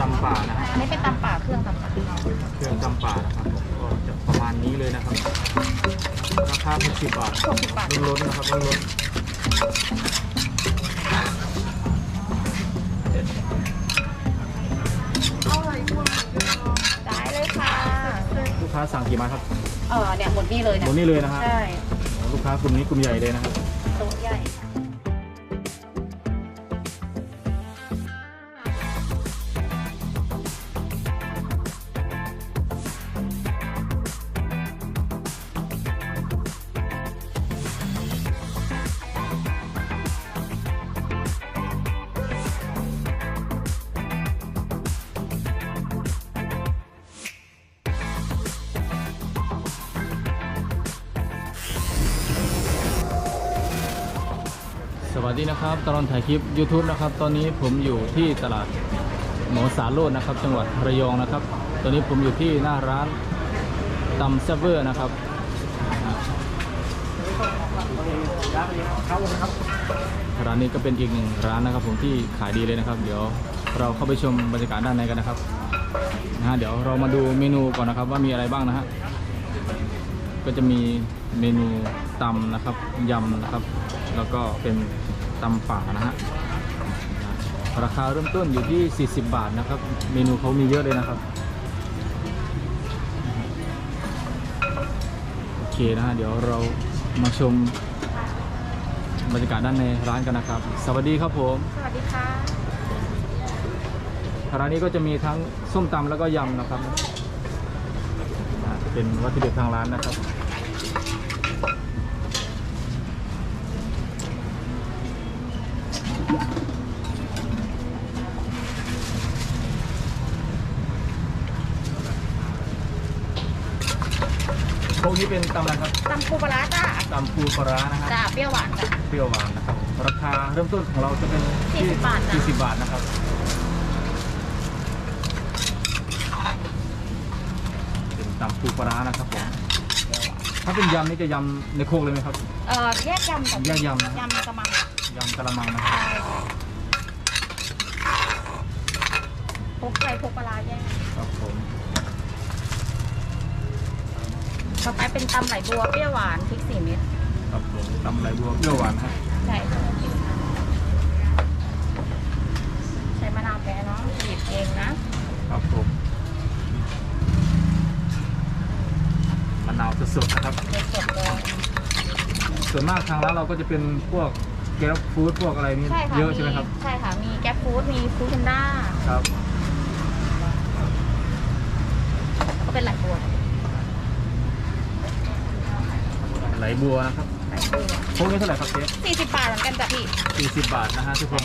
ตำป่านะฮะอันนี้เป็นตำป่าเครื่องตำป่าเครื่องตำป่านะครับผมก็จะประมาณนี้เลยนะครับ ราคา60บาทหกสิบบาทล้นๆนะครับล้นได้เลยค่ะ ๆลูกค้าสั่งกี่ไมาครับ เออเนี่ยหมดนี่เลยหนะมดนี่เลยนะฮะใช่โอ้ลูกค้ากลุ่มนี้กลุ่มใหญ่เลยนะครับ ดีนะครับตลอดถ่ายคลิป YouTube นะครับ ตอนนี้ผมอยู่ที่ตลาดหมอสาโลดนะครับ จังหวัดระยองนะครับ ตอนนี้ผมอยู่ที่หน้าร้านตำเซเวอร์นะครับร้านนี้ก็เป็นอีกหนึ่งร้านนะครับ ผมที่ขายดีเลยนะครับ เดี๋ยวเราเข้าไปชมบรรยากาศด้านในกันนะครับนะฮะเดี๋ยวเรามาดูเมนูก่อนนะครับ ว่ามีอะไรบ้างนะฮะก็จะมีเมนูตำนะครับยำนะครับ แล้วก็เป็น ตำป่านะฮะราคาเริ่มต้นอยู่ที่ 40 บาทนะครับ เมนูเขามีเยอะเลยนะครับ โอเคนะฮะเดี๋ยวเรามาชมบรรยากาศด้านในร้านกันนะครับ สวัสดีครับผม สวัสดีค่ะ ร้านนี้ก็จะมีทั้งส้มตำแล้วก็ยำนะครับอ่าเป็นวัตถุดิบทางร้านนะครับ พวกนี้เป็นตำอะไรครับตำปูปลาร้าจ้าตำปูปลาร้านะฮะจ้าเปรี้ยวหวานจ้ะเปรี้ยวหวานนะครับราคาเริ่มต้นของเราจะเป็นที่40บาทนะ40บาทนะครับเป็นตำปูปลาร้านะครับผมถ้าเป็นยำนี่จะยำในโคกเลยไหมครับ เออแยกยำกับแยกยำนะ ยำกระมังยำกะละมังนะครับพกไก่พกปลาร้าแยกครับผม ต่อไปเป็นตำไหลบัวเปรี้ยวหวานพริกสี่เม็ดครับผมตำไหลบัวเปรี้ยวหวานฮะใช่ค่ะใช้มะนาวแท้เนาะบีบเองนะครับผมมะนาวสดๆนะครับ เด็ดสดเลยส่วนมากทางร้านเราก็จะเป็นพวกเกล็ดฟู้ดพวกอะไรนี่ใช่ค่ะเยอะใช่ไหมครับใช่ค่ะ มีแก๊ปฟู้ดมีฟู้ดแพนด้า ครับ ก็เป็นไหลบัว ไหล บัวนะครับไหลบัวพวกนี้เท่าไหร่ครับเจ๊สี่สิบบาทเหมือนกันจ้ะพี่40บาทนะฮะทุกคน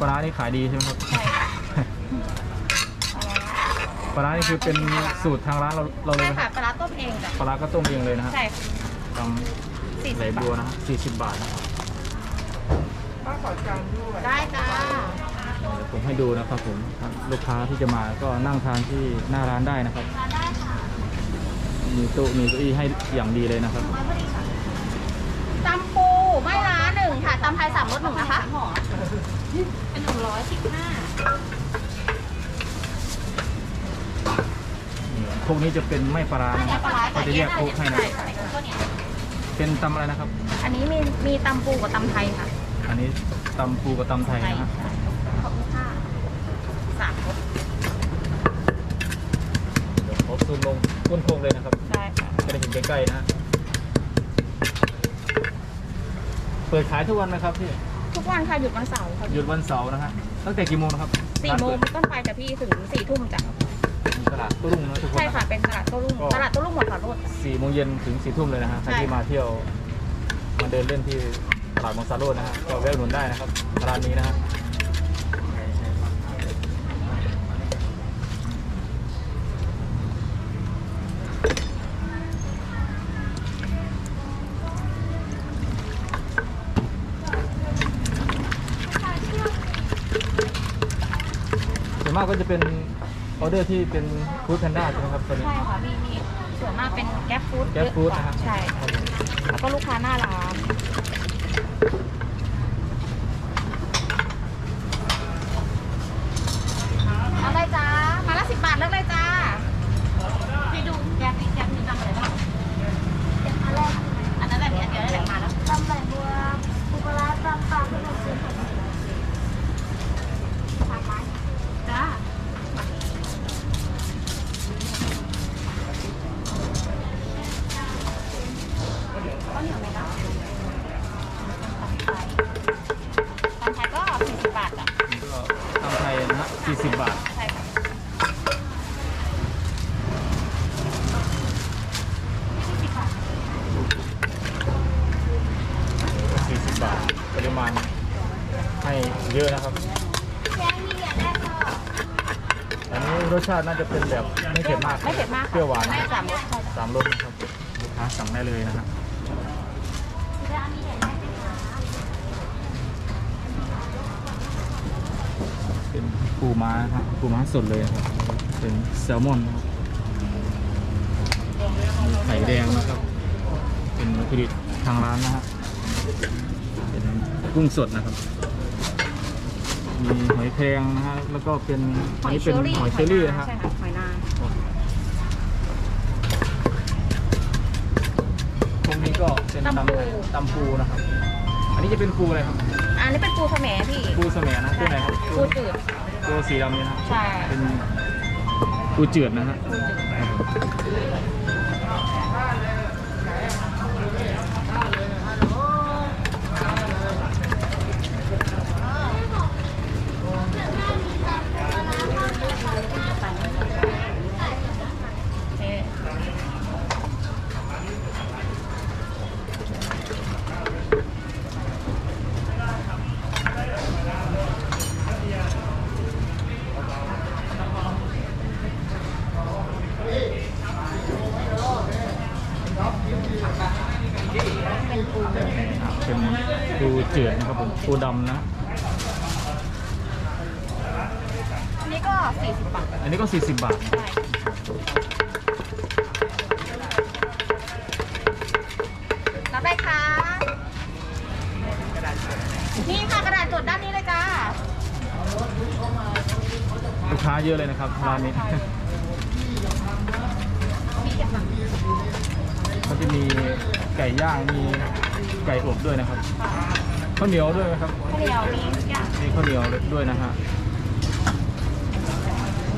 ปลาร้านี่ขายดีใช่ไหมครับใช่ค่ะปลาร้านี่คือเป็นสูตรทางร้านเราเราเลใช่ยไหมคค่ะรับปลาร้าต้มเองจ้ะปลาร้าก็ต้มเองเลยนะฮะใช่ค่ะต สี่ำไหลสิบบาบัวทนะฮะ40บาทนะครับได้จ้าเดี๋ยวผมให้ดูนะครับผมลูกค้าที่จะมาก็นั่งทานที่หน้าร้านได้นะครับ ได้ค่ะมีโต๊ะมีเก้าอี้ให้อย่างดีเลยนะครับ ตำปูไม่ล้าหนึ่งค่ะตำไทยสามรสหนึ่งนะคะห่อเป็นหนึ่งร้อยสิบห้านี่พวกนี้จะเป็นไม่ปลาร้าอันนะคนี้รับปลาร้าเขาจะแยกโคกให้นะใช่ค่ะก็ เนี่ยเป็นตำอะไรนะครับ อันนี้มีมีตำปูกับตำไทยค่ะอันนี้ตำปูกับตำไทยไทยนะฮะใช่ขอบคุณค่ะสามรสเดี๋ยวเขาซูมลงก้นโคกเลยนะครับใช่ค่ะจะได้เห็นใกล้ๆนะฮะเปิดขายทุกวันไหมครับพี่ทุกวันค่ะหยุดวันเสาร์ค่ะหยุดวันเสาร์นะฮะตั้งแต่กี่โมงนะครับสี่ร้านโมงเปิดต้นไปจ้ะพี่ถึงสี่ทุ่มจ้ะ ตลาดโต้รุ่งนะทุกคนใช่นะค่ะ เป็นตลาดโต้รุ่งก็ตลาดโต้รุ่งหมดค่ะรถ สี่โมงเย็นถึงสี่ทุ่มเลยนะฮะใครใช่ที่มาเที่ยวมาเดินเล่นที่ตลาดมองซาโรดนะฮะก็แวะอุดหนุนได้นะครับร้านนี้นะฮะส่วนมากก็จะเป็นออ เดอร์ที่เป็นฟู้ดแพนด้าใช่ไหมครับตอนนี้ ใช่ค่ะมีมีส่วนมากเป็นแก๊ปฟู้ดแก๊ปฟู้ดเยอะกว่านะฮะใช่ครับผมแล้วก็ลูกค้าหน้าร้านเอาเลยจ้ามาละสิบบาทเลือกเลยจ้า ติน่าจะเป็นแบบไม่เผ็ดมากไม่เผ็ดมากเปรี้ยวหวานไม่สามรสค่ะสามรสนะครับลูกค้าสั่งได้เลยนะฮะเวลามีเหรียญแรกเป็นขาเป็นปูม้านะครับปูม้าสดเลยนะครับเป็นแซลมอนนะครับไข่แดงนะครับ เป็นวัตถุดิบทางร้านนะฮะเป็นกุ้งสดนะครับ มีหอยแครงนะฮะแล้วก็เป็นหอันอยนี้เชเป็นอรี่หอยเชอรี่นะฮะใช่ค่ะหอยนางตรงนี้ก็เป็นตำปูตำปูนะครับ อันนี้จะเป็นปูอะไรครับ อันนี้เป็นปูขแหมพี่ปูเสมนะตัวไหนครับปูจืดตัวสีดำนี่นะใช่เป็นปูจืดนะฮะปูจืดโอเคเป็นปู อ่าเป็นปูจืดนะครับผม ปูดำนะ อันนี้ก็ 40 บาทอันนี้ก็ 40 บาท ใช่รับได้คะนี่ค่ะกระดาษจดด้านนี้เลยจ้าลูกค้าเยอะเลยนะครับร้านนี้ใช่มีเก็บมาก็จะมีไก่ย่าง มีไก่อบด้วยนะครับ ข้าวเหนียวด้วยไหมครับข้าวเหนียวมีทุกอย่างมีข้าวเหนียวด้วยนะฮะ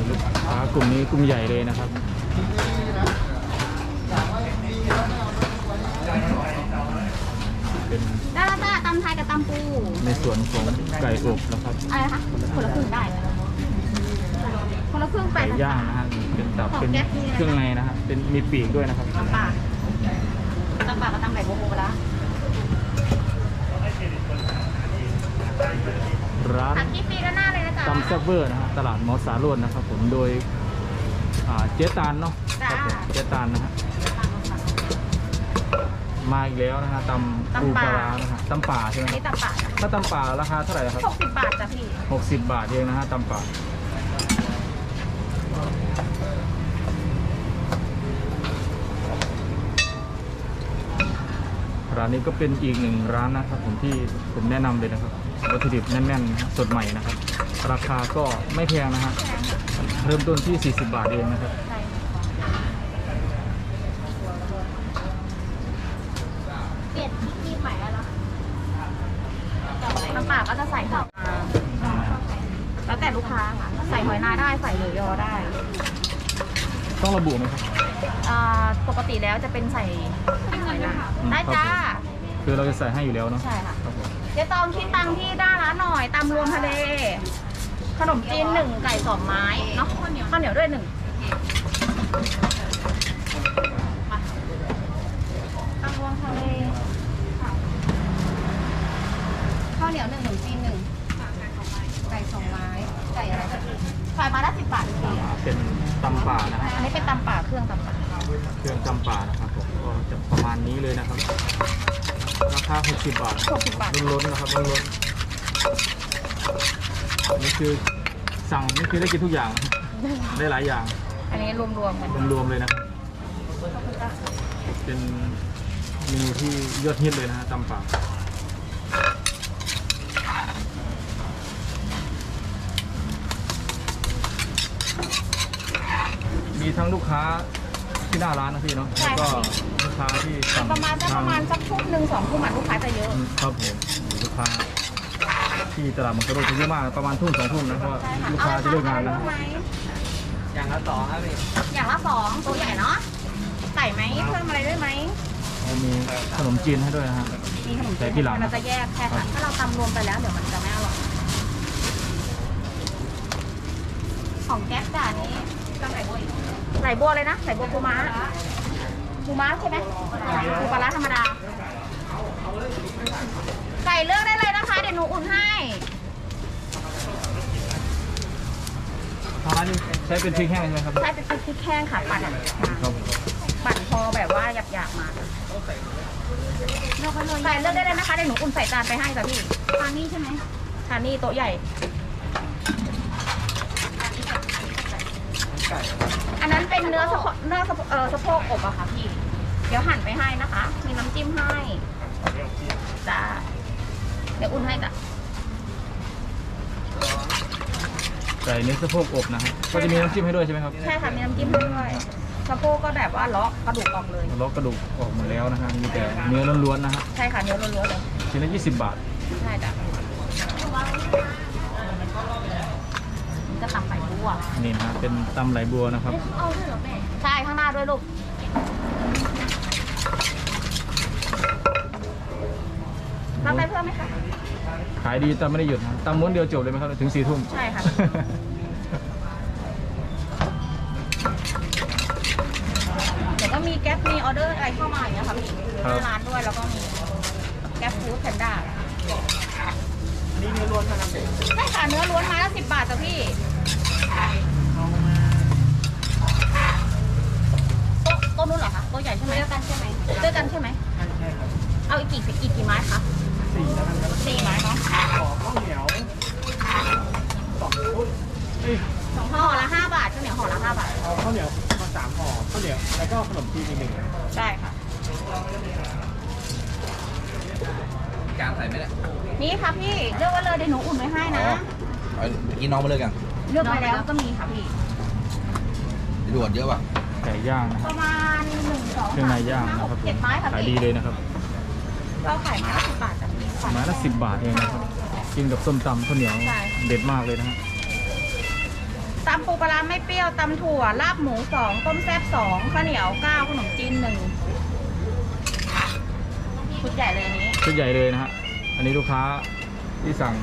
ลูกค้ากลุ่มนี้กลุ่มใหญ่เลยนะครับเป็นได้แล้วจ้าตำไทยกับตำปูในส่วนของไก่อบนะครับอะไรนะคะคนละครึ่งได้คนละครึ่งไปไก่ย่างนะฮะเป็นตับเป็นเครื่องในนะฮะเป็นมีปีกด้วยนะครับตำปากตำปากกับตำไก่โบโบละ ร้านผักที่ฟรีด้านหน้าเลยนะจ๊ะตำแซ่บเวอร์นะฮะตลาดมอสสาโรดนะครับผมโดยอ่าเจ๊ตานเนาะครับผมเจ๊ตานนะฮะมาอีกแล้วนะฮะตำปูปลาร้านะฮะตำป่าใช่ไหมอันคนี้รับตำปากถ้าตำป่าราคาเท่าไหร่ครับหกสิบบาทจ้ะพี่60บาทเองนะฮะตำป่าร้านนี้ก็เป็นอีกหนึ่งร้านนะครับผมที่ผมแนะนำเลยนะครับ วัตถุดิบแน่นๆนะฮะสดใหม่นะครับ ราคาก็ไม่แพงนะฮะเริ่มต้นที่ 40 บาทเองนะครับใช่เปลี่ยนที่ใหม่แล้วนะตำปากก็จะใส่ผักมาแล้วแต่ลูกค้าค่ะ ใส่หอยนาได้ใส่หมูยอได้ ต้องระบุไหมครับอ่าปกติแล้วจะเป็นใส่หอยนาอืมได้จ้าครับผมคือเราจะใส่ให้อยู่แล้วเนาะใช่ค่ะ ครับผมเจ๊ตองคิดตังค์ที่ด้านล้าหน่อยตำรวมทะเล ขนมจีนหนึ่งไก่สองไม้เนาะข้าวเหนียวด้วยหนึ่งมาตำรวมทะเลค่ะข้าวเหนียวหนึ่งขนมจีนหนึ่งไก่สองไม้ไก่อะไรแบบนี้ขายมาละสิบบาทที เป็นตำป่านะฮะ อันนี้เป็นตำป่าเครื่องตำป่า เครื่องตำป่านะครับผมก็จะประมาณนี้เลยนะครับ ราคา 60 บาท หกสิบบาท ล้นๆนะครับล้นๆอันนี้คือสั่งนี่คือได้กินทุกอย่าง ได้หลายอย่างอันนี้รวมๆกันรวมๆเลยนะครับเป็นเมนูที่ยอดฮิตเลยนะฮะตำป่ามีทั้งลูกค้าที่หน้าร้านนะพี่เนาะแล้วก็ลูกค้าที่สั่งประมาณสักประมาณสักทุ่มหนึ่งสองทุ่มอะลูกค้าจะเยอะ ครับผมลูกค้า ที่ตลาดมังกรโรจะเยอะมากประมาณทุ่มสองทุ่มนะเพราะว่าลูกค้าจะเลิกงานแล้วเอาไหมอย่างละสองครับพี่อย่างละสองตัวใหญ่เนาะใส่ไหมเพิ่มอะไรด้วยไหมมีขนมจีนให้ด้วยนะฮะมีขนมใส่จีนที่หลังเราจะแยกแค่ค่ะถ้าเราตำรวมไปแล้วเดี๋ยวมันจะไม่อร่อยของแก๊สจ่านี้ก็ไหลบัวอีกไหลบัวเลยนะไหลบัวปูม้าปูม้าใช่ไหมปูปลาร้าธรรมดา ใส่เลือกได้เลยนะคะ เดี๋ยวหนูอุ่นให้ ทางร้านนี่ใช้เป็นพริกแห้งใช่ไหมครับ ใช่เป็นพริกแห้งค่ะปั่นครับปั่นพอแบบว่าหยาบๆมาเลือกไปเลยใส่เลือกได้เลยนะคะเดี๋ยวหนูอุ่นใส่จานไปให้จ้ะพี่ทานนี่ใช่ไหมทานนี่โต๊ะใหญ่ อันนั้นเป็นเนื้อสะโพกเนื้อสะโพกเออสะโพกอบอะค่ะพี่ เดี๋ยวหั่นไปให้นะคะ มีน้ำจิ้มให้จ้า เดี๋ยวอุ่นให้จ้ะใส่เนื้อสะโพกอบนะฮะก็จะมีน้ำจิ้มให้ด้วยใช่ไหมครับใช่ค่ะมีน้ำจิ้มให้ด้วยสะโพกก็แบบว่าเลาะกระดูกออกเลยล็อกกระดูกออกหมดแล้วนะฮะมีแต่เนื้อล้วนๆนะฮะใช่ค่ะเนื้อล้วนๆเลยชิ้นละ20 บาทใช่จ้ะนี่ก็ตำไปบัวนี่นะฮะเป็นตำไหลบัวนะครับเอาด้วยเหรอแม่ใช่ข้างหน้าด้วยลูก รับไปเพิ่มไหมคะ ขายดีแต่ไม่ได้หยุดนะตำม้วนเดียวจบเลยไหมครับถึงสี่ทุ่มใช่ค่ะ เดี๋ยวก็มีแก๊ปมีออเดอร์อะไรเข้ามาอย่างเงี้ยค่ะพี่หน้าร้านด้วยแล้วก็มีแก๊ปฟู้ดแพนด้านี่เนื้อล้วนเท่านั้นเองใช่ค่ะเนื้อล้วนไม้ละสิบบาทจ้ะพี่โต๊ะโต๊ะนู้นเหรอคะโต๊ะใหญ่ใช่ไหมด้วยกันใช่ไหมด้วยกันใช่ไหมใช่ใช่ครับเอาอีกกี่อีกกี่ไม้คะ สี่แล้วกันครับสี่ไม้เนาะขอข้าวเหนียวสองชุดเอ้ยสองห่อละห้าบาทข้าวเหนียวห่อละห้าบาท เอาข้าวเหนียวมาสามห่อข้าวเหนียวแล้วก็ขนมจีนอีกหนึ่งใช่ค่ะจานใส่ไหมเนี่ยนี่ค่ะพี่เลือกไว้เลยเดี๋ยวหนูอุ่นไว้ให้นะเอาเมื่อกี้น้องมาเลิกยังเลือกไปแล้วก็มีค่ะพี่ด่วนเยอะป่ะไก่ย่างนะปฮะระมาณหนึ่งสองเครื่องในย่างห้านะหครับกเจ็ดไม้ค่ะขายดีพี่เลยนะครับ เราขายไม้ละสิบบาทจ้ะพี่ ไม้ละสิบบาทเองนะครับ กินกับส้มตำข้าวเหนียวใช่ เด็ดมากเลยนะฮะตำปูปลาร้าไม่เปรี้ยวตำถั่วลาบหมูสองต้มแซ่บสองข้าวเหนียวเก้าขนมจีนหนึ่งชุดใหญ่เลยอันนี้ ชุดใหญ่เลยนะฮะ อันนี้ลูกค้าที่สั่ง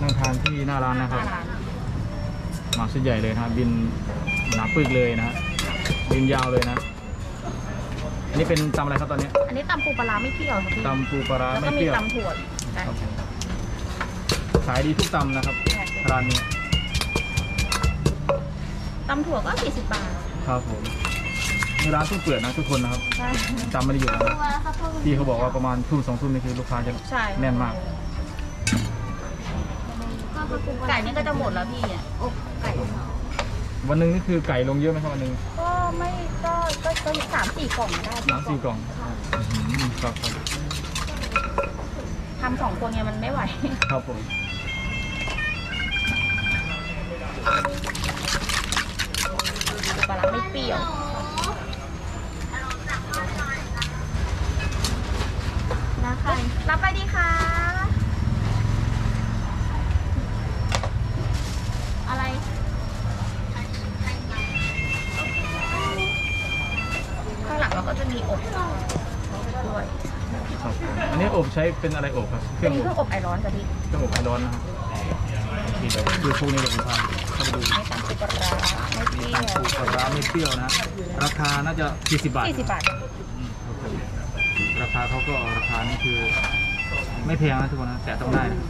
นั่งทานที่หน้าร้านนะครับหน้าร้านมาชุดใหญ่เลยนะฮะบินหนาปึกเลยนะฮะบินยาวเลยนะอั นนี้เป็นตำอะไรครับตอนนี้อันนี้ตำปูปลาร้าไม่เปรี้ยวค่ะพี่ตำปูปลาร้าแล้วไม่ก็เปมีรี้ยวตำถั่วใช่ครับผมขายดีทุกตำนะครับ ร้านนี้ตำถั่วก็สี่สิบบาทครับผมนี่ร้านเพิ่งเปิดนะทุกคนนะครับใช่จำไม่ได้หยุดนะตัวข้าวโพดพี่เขาบอกว่าประมาณทุ่มสองทุ่มนี่คือลูกค้าจะใช่แน่นมากข้าวโพดปูปลาไก่นี่ก็จะหมดแล้วพี่อะอบไก่ วันหนึ่งนี่คือไก่ลงเยอะไหมครับวันหนึ่งก็ไม่ก็ก็ก็สามสี่กล่องได้พี่สามสี่กล่องอื้อหือครับครับทำสองคนเนี่ยมันไม่ไหว ครับผมปลาร้าไม่เปรี้ยวนะคะรับไปดีค่ะ อะไร ข้างหลังเราก็จะมีอบด้วย ครับอันนี้อบใช้เป็นอะไรอบครับเคเป็รื่อนงเคอรื่อบงอบไอร้อนจ้ะพี่เครื่องอบไอร้อนนะครับโอเคเดี๋ยวดูพวกนี้เดี๋ยวผมพาเข้าไปดูไม่ตำปูปลาร้าไม่เปรี้ยวปูปลาร้าไม่เปรี้ยวนะ ราคาน่าจะ40บาทสี่สิบบาทอืมครับผมราคาเขาก็ราคานี่คือ ไม่แพงนะทุกคนนะแต่ต้องได้นะ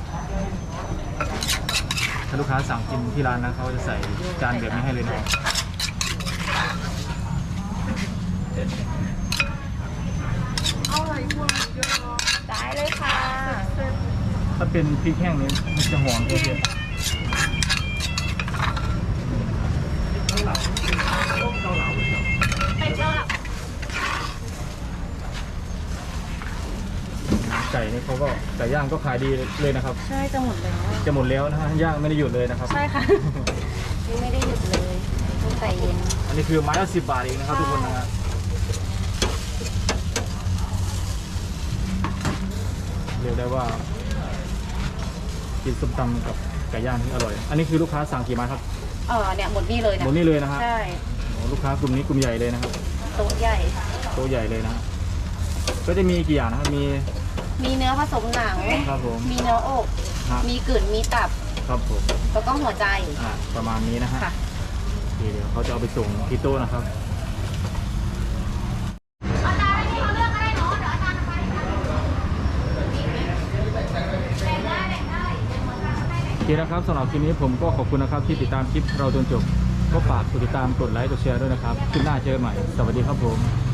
ถ้าลูกค้าสั่งกินที่ร้านนะเขาจะใส่จานแบบนี้ให้เลยนะได้เลยค่ะ ถ้าเป็นพริกแห้งนี้มันจะหอมเลยเนี่ไก่นี่เขาก็ไก่ย่างก็ขายดีเลยนะครับ ใช่จะหมดแล้ว จะหมดแล้วนะฮะย่างไม่ได้หยุดเลยนะครับ ใช่ค่ะไม่ได้หยุดเลยต้องใส่เย็น อันนี้คือไม้ละสิบบาทเองนะครับทุกคนนะฮะ รียกได้ว่ากินส้มตำกับไก่ย่างที่อร่อย อันนี้คือลูกค้าสั่งกี่ไม้ครับเออเนี่ยหมดนี่เลยหนะมดนี่เลยนะฮะใช่โอ้ลูกค้ากลุ่มนี้กลุ่มใหญ่เลยนะครับโต๊ะใหญ่ โต๊ะใหญ่เลยนะฮะก็จะมีกี่อย่างนะครับมีมีเนื้อผสมหนังครับผมมีเนื้ออก ฮะ มีกลืนมีตับครับผมแล้วก็หัวใจ อ่าประมาณนี้นะฮะค่ะโอเคเดี๋ยวเขาจะเอาไปส่งที่โต๊ะนะครับ เอาจารย์ให้เขาเลือกก็ได้เนาะเดี๋ยวอาจารย์เอาไปแบ่งได้แบ่งได้ โอ เคนะครับสำหรับคลิปนี้ผมก็ขอบคุณนะครับที่ติดตามคลิปเราจนจบ ก็ฝากกดติดตามกดไลค์กดแชร์ด้วยนะครับคลิปหน้าเจอกันใหม่ สวัสดีครับผม